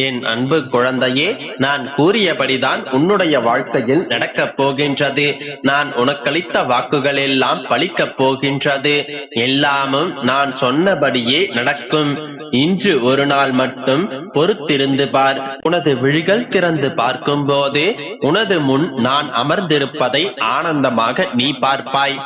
என் அன்பு குழந்தையே நான் கூறியபடிதான் உன்னுடைய வாழ்க்கையில் நடக்கப் போகின்றது. நான் உனக்களித்த வாக்குகள் எல்லாம் பழிக்கப் போகின்றது. எல்லாமும் நான் சொன்னபடியே நடக்கும். இன்று ஒரு நாள் மட்டும் பொறுத்திருந்து பார். உனது விழிகள் திறந்து பார்க்கும் போது உனது முன் நான் அமர்ந்திருப்பதை ஆனந்தமாக நீ பார்ப்பாய்.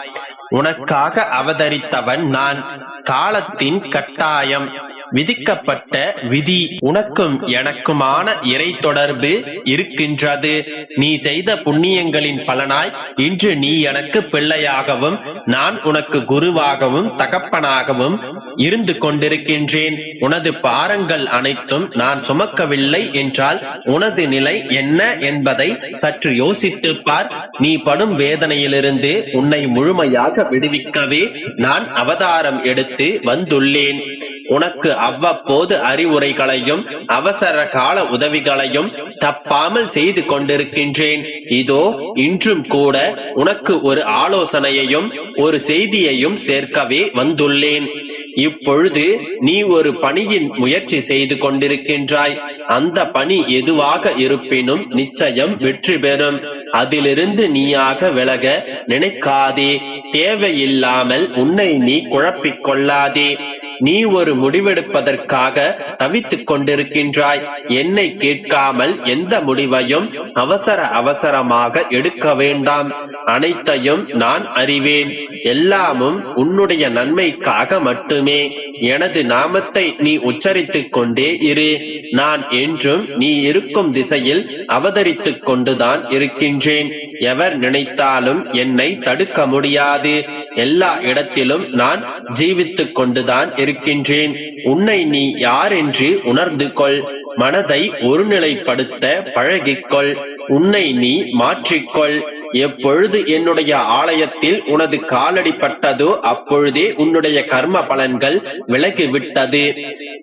உனக்காக அவதரித்தவன் நான். காலத்தின் கட்டாயம். விதிக்கப்பட்ட விதி உனக்கும் எனக்குமான இறை தொடர்பு இருக்கின்றது. நீ செய்த புண்ணியங்களின் பலனாய் இன்று நீ எனக்கு பிள்ளையாகவும் நான் உனக்கு குருவாகவும் தகப்பனாகவும் இருந்து கொண்டிருக்கின்றேன். உனது பாரங்கள் அனைத்தும் நான் சுமக்கவில்லை என்றால் உனது நிலை என்ன என்பதை சற்று யோசித்து பார். நீ படும் வேதனையிலிருந்து உன்னை முழுமையாக விடுவிக்கவே நான் அவதாரம் எடுத்து வந்துள்ளேன். உனக்கு அவ்வப்போது அறிவுரைகளையும் அவசர கால உதவிகளையும் தப்பாமல் செய்து கொண்டிருக்கின்றேன். இதோ இன்றும் கூட உனக்கு ஒரு ஆலோசனையையும் ஒரு செய்தியையும் சேர்க்கவே வந்துள்ளேன். இப்பொழுது நீ ஒரு பணியின் முயற்சி செய்து கொண்டிருக்கின்றாய். அந்த பணி எதுவாக இருப்பினும் நிச்சயம் வெற்றி பெறும். அதிலிருந்து நீயாக விலக நினைக்காதே. தேவையில்லாமல் உன்னை நீ குழப்பிக் கொள்ளாதே. நீ ஒரு முடிவெடுப்பதற்காக தவித்துக் கொண்டிருக்கின்றாய். என்னை கேட்காமல் எந்த முடிவையும் அவசர அவசரமாக எடுக்க வேண்டாம். அனைத்தையும் நான் அறிவேன். எல்லாமும் உன்னுடைய நன்மைக்காக மட்டுமே. எனது நாமத்தை நீ உச்சரித்துக் கொண்டே இரு. நான் என்றும் நீ இருக்கும் திசையில் அவதரித்துக் கொண்டுதான் இருக்கின்றேன். எவர் நினைத்தாலும் என்னை தடுக்க முடியாது. எல்லா இடத்திலும் நான் ஜீவித்துக் கொண்டுதான் இருக்கின்றேன். உன்னை நீ யார் என்று உணர்ந்து கொள் மனதை ஒருநிலைப்படுத்த பழகிக்கொள். உன்னை நீ மாற்றிக்கொள். எப்பொழுது என்னுடைய ஆலயத்தில் உனது காலடி பட்டதோ அப்பொழுதே உன்னுடைய கர்ம பலன்கள் விலகிவிட்டது.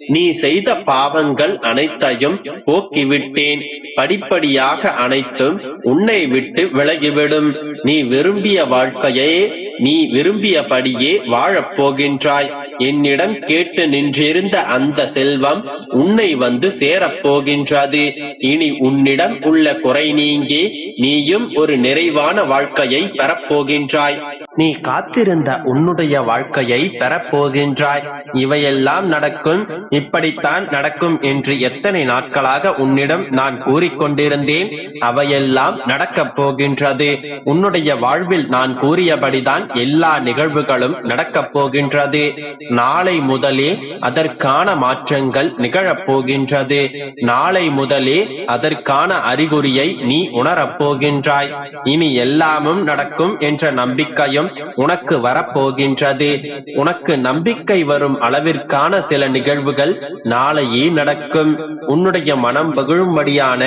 நீ செய்த பாவங்கள் அனைத்தையும் போக்கிவிட்டேன். படிப்படியாக அனைத்தும் உன்னை விட்டு விலகிவிடும். நீ விரும்பிய வாழ்க்கையே நீ விரும்பியபடியே வாழப் போகின்றாய். என்னிடம் கேட்டு நின்றிருந்த அந்த செல்வம் உன்னை வந்து சேரப் போகின்றது. இனி உன்னிடம் உள்ள குறை நீங்கி. நீயும் ஒரு நிறைவான வாழ்க்கையை பெறப்போகின்றாய். நீ காத்திருந்த உன்னுடைய வாழ்க்கையை பெறப்போகின்றாய். இவையெல்லாம் நடக்கும் இப்படித்தான் நடக்கும் என்று எத்தனை நாட்களாக உன்னிடம் நான் கூறிக்கொண்டிருந்தேன். அவையெல்லாம் நடக்கப் போகின்றது. உன்னுடைய வாழ்வில் நான் கூறியபடிதான் எல்லா நிகழ்வுகளும் நடக்கப் போகின்றது. நாளை முதலே அதற்கான மாற்றங்கள் நிகழப் போகின்றது. நாளை முதலே அதற்கான அறிகுறியை நீ உணரப்போ போகின்றாய். இனி எல்லாமும் நடக்கும் என்ற நம்பிக்கையும் உனக்கு வரப்போகின்றது. உனக்கு நம்பிக்கை வரும் அளவிற்கான சில நிகழ்வுகள் நாளையே நடக்கும். உன்னுடைய மனம் பகிழும்படியான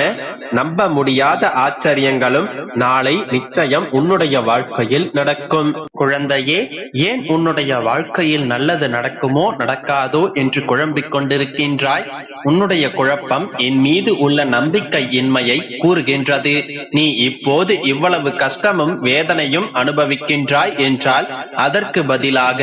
நம்ப முடியாத ஆச்சரியங்களும் நாளை நிச்சயம் உன்னுடைய வாழ்க்கையில் நடக்கும். குழந்தையே ஏன் உன்னுடைய வாழ்க்கையில் நல்லது நடக்குமோ நடக்காதோ என்று குழம்பிக் கொண்டிருக்கின்றாய். உன்னுடைய குழப்பம் என் மீது உள்ள நம்பிக்கை இன்மையை கூறுகின்றது. நீ நீ இப்போது இவ்வளவு கஷ்டமும் வேதனையும் அனுபவிக்கின்றாய் என்றால் அதற்கு பதிலாக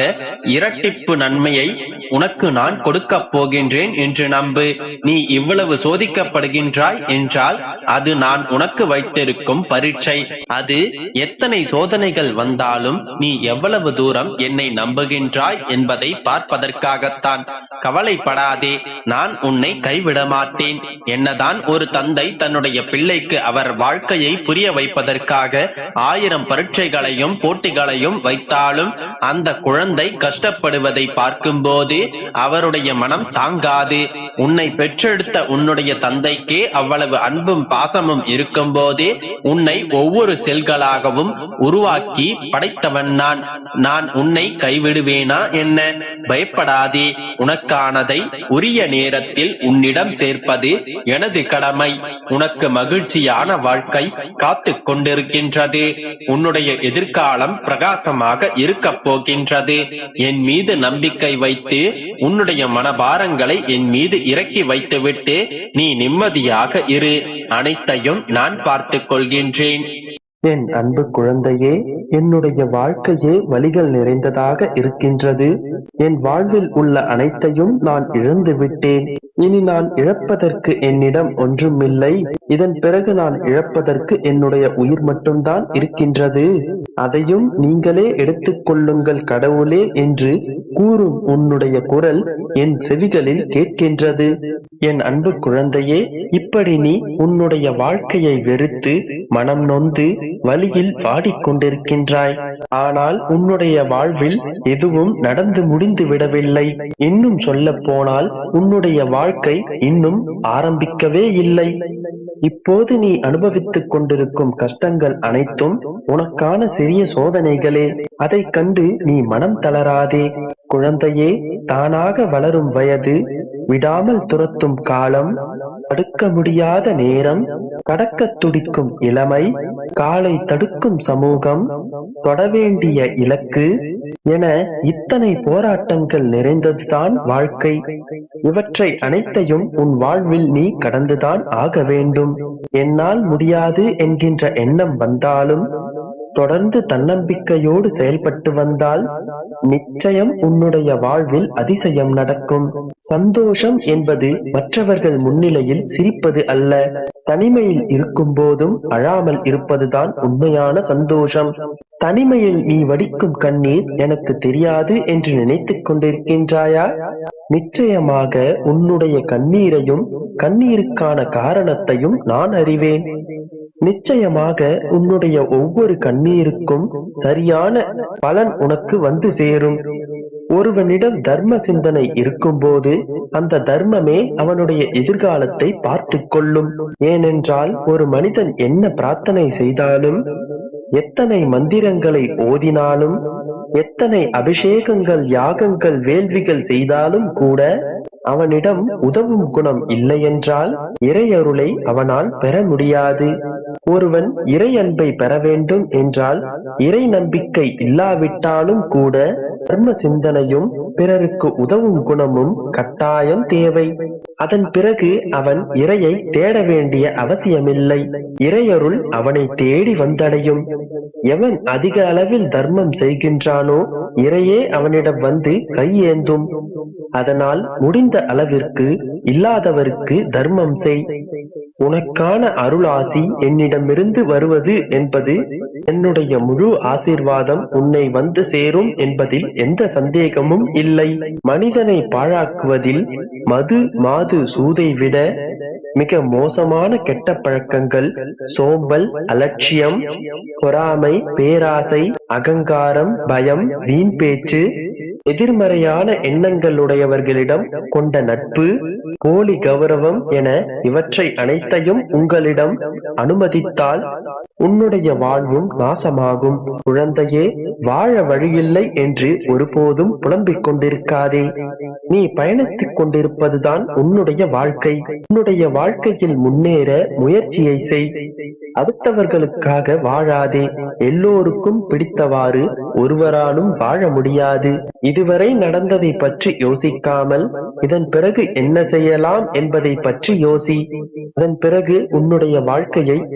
இரட்டிப்பு நன்மையை உனக்கு நான் கொடுக்கப் போகின்றேன் என்று நம்பு. நீ இவ்வளவு சோதிக்கப்படுகின்றாய் என்றால் அது நான் உனக்கு வைத்திருக்கும் பரீட்சை. அது எத்தனை சோதனைகள் வந்தாலும் நீ எவ்வளவு தூரம் என்னை நம்புகின்றாய் என்பதை பார்ப்பதற்காகத்தான். கவலைப்படாதே நான் உன்னை கைவிட மாட்டேன் என்னதான் ஒரு தந்தை தன்னுடைய பிள்ளைக்கு அவர் வாழ்க்கையை புரிய வைப்பதற்காக ஆயிரம் பரீட்சைகளையும் போட்டிகளையும் வைத்தாலும் அந்த குழந்தை கஷ்டப்படுவதை பார்க்கும்போது அவருடைய மனம் தாங்காது. உன்னை பெற்றெடுத்த உன்னுடைய தந்தைக்கே அவ்வளவு அன்பும் பாசமும் இருக்கும் போதே உன்னை ஒவ்வொரு செல்களாகவும் உருவாக்கி படைத்தவன் நான். நான் உன்னை கைவிடுவேனா என்ன? பயப்படாதே. உனக்கானதை உரிய நேரத்தில் உன்னிடம் சேர்ப்பது எனது கடமை. உனக்கு மகிழ்ச்சியான வாழ்க்கை காத்துக் கொண்டிருக்கின்றது உன்னுடைய எதிர்காலம் பிரகாசமாக இருக்கப் போகின்றது. என் மீது நம்பிக்கை வைத்து உன்னுடைய மனபாரங்களை என் மீது இறக்கி வைத்துவிட்டு நீ நிம்மதியாக இரு. அனைத்தையும் நான் பார்த்துக் கொள்கின்றேன். என் அன்பு குழந்தையே என்னுடைய வாழ்க்கையே வழிகள் நிறைந்ததாக இருக்கின்றது. என் வாழ்வில் உள்ள அனைத்தையும் நான் இழந்து விட்டேன் இனி நான் இழப்பதற்கு என்னிடம் ஒன்றுமில்லை. இதன் பிறகு நான் இழப்பதற்கு என்னுடைய உயிர் மட்டும்தான் இருக்கின்றது. அதையும் நீங்களே எடுத்துக்கொள்ளுங்கள் கடவுளே என்று கூறும் உன்னுடைய குரல் என் செவிகளில் கேட்கின்றது. என் அன்பு குழந்தையே இப்படி நீ உன்னுடைய வாழ்க்கையை வெறுத்து மனம் நொந்து வழியில் வாடிக்கொண்டிருக்கின்றாய் ஆனால் உன்னுடைய வாழ்வில் எதுவும் நடந்து முடிந்து விடவில்லை. இன்னும் சொல்ல போனால் உன்னுடைய வாழ்க்கை இன்னும் ஆரம்பிக்கவே இல்லை. இப்போது நீ அனுபவித்துக் கொண்டிருக்கும் கஷ்டங்கள் அனைத்தும் உனக்கான சிறிய சோதனைகளே. அதைக் கண்டு நீ மனம் தளராதே. குழந்தையே தானாக வளரும் வயது விடாமல் துரத்தும் காலம் தடுக்க முடியாத நேரம் கடக்கத் துடிக்கும் இளமை காலை தடுக்கும் சமூகம் தொட வேண்டிய இலக்கு என இத்தனை போராட்டங்கள் நிறைந்ததுதான் வாழ்க்கை. இவற்றை அனைத்தையும் உன் வாழ்வில் நீ கடந்துதான் ஆக வேண்டும். என்னால் முடியாது என்கின்ற எண்ணம் வந்தாலும் தொடர்ந்து தன்னம்பிக்கையோடு செயல்பட்டு வந்தால் நிச்சயம் உன்னுடைய வாழ்வில் அதிசயம் நடக்கும். சந்தோஷம் என்பது மற்றவர்கள் முன்னிலையில் சிரிப்பது அல்ல. தனிமையில் இருக்கும் போதும் அழாமல் இருப்பதுதான் உண்மையான சந்தோஷம். தனிமையில் நீ வடிக்கும் கண்ணீர் எனக்கு தெரியாது என்று நினைத்துக் கொண்டிருக்கின்றாயா? நிச்சயமாக உன்னுடைய கண்ணீரையும் கண்ணீருக்கான காரணத்தையும் நான் அறிவேன். நிச்சயமாக உன்னுடைய ஒவ்வொரு கண்ணீருக்கும் சரியான பலன் உனக்கு வந்து சேரும். ஒருவனிடம் தர்ம சிந்தனை இருக்கும்போது அந்த தர்மமே அவனுடைய எதிர்காலத்தை பார்த்து கொள்ளும். ஏனென்றால் ஒரு மனிதன் என்ன பிரார்த்தனை செய்தாலும் எத்தனை மந்திரங்களை ஓதினாலும் எத்தனை அபிஷேகங்கள் யாகங்கள் வேள்விகள் செய்தாலும் கூட அவனிடம் உதவும் குணம் இல்லையென்றால் இறையருளை அவனால் பெற முடியாது. ஒருவன் இறை அன்பை பெற வேண்டும் என்றால் இறை நம்பிக்கை இல்லாவிட்டாலும் கூட தர்ம சிந்தனையும் பிறருக்கு உதவும் குணமும் கட்டாயம் தேவை. அதன் பிறகு அவன் இறையை தேட வேண்டிய அவசியமில்லை. இறையருள் அவனை தேடி வந்தடையும். எவன் அதிக அளவில் தர்மம் செய்கின்றானோ இறையே அவனிடம் வந்து கையேந்தும். அதனால் முடிந்த அளவிற்கு இல்லாதவருக்கு தர்மம் செய். உனக்கான அருளாசி என்னிடமிருந்து வருவது என்பது என்னுடைய முழு ஆசீர்வாதம் உன்னை வந்து சேரும் என்பதில் எந்த சந்தேகமும் இல்லை. மனிதனை பாழாக்குவதில் மது மாது சூதை விட மிக மோசமான கெட்ட பழக்கங்கள் சோம்பல் அலட்சியம் பொறாமை பேராசை அகங்காரம் பயம் வீண் பேச்சு எதிர்மறையான எண்ணங்களுடையவர்களிடம் கொண்ட நட்பு போலி கௌரவம் என இவற்றை அனைத்தையும் உங்களிடம் அனுமதித்தால் உன்னுடைய வாழ்வும் நாசமாகும். குழந்தையே வாழ வழியில்லை என்று ஒருபோதும் புலம்பிக் கொண்டிருக்காதே. நீ பயணித்துக் கொண்டிருப்பதுதான் உன்னுடைய வாழ்க்கை. உன்னுடைய வாழ்க்கையில் முன்னேற முயற்சியை செய். அடுத்தவர்களுக்காக வாழாதே. எல்லோருக்கும் பிடித்தவாறு ஒருவராலும் வாழ முடியாது. இதுவரை நடந்ததை பற்றி யோசிக்காமல் இதன் பிறகு என்ன செய்யலாம் என்பதை பற்றி யோசி. அதன் பிறகு உன்னுடைய வாழ்க்கையை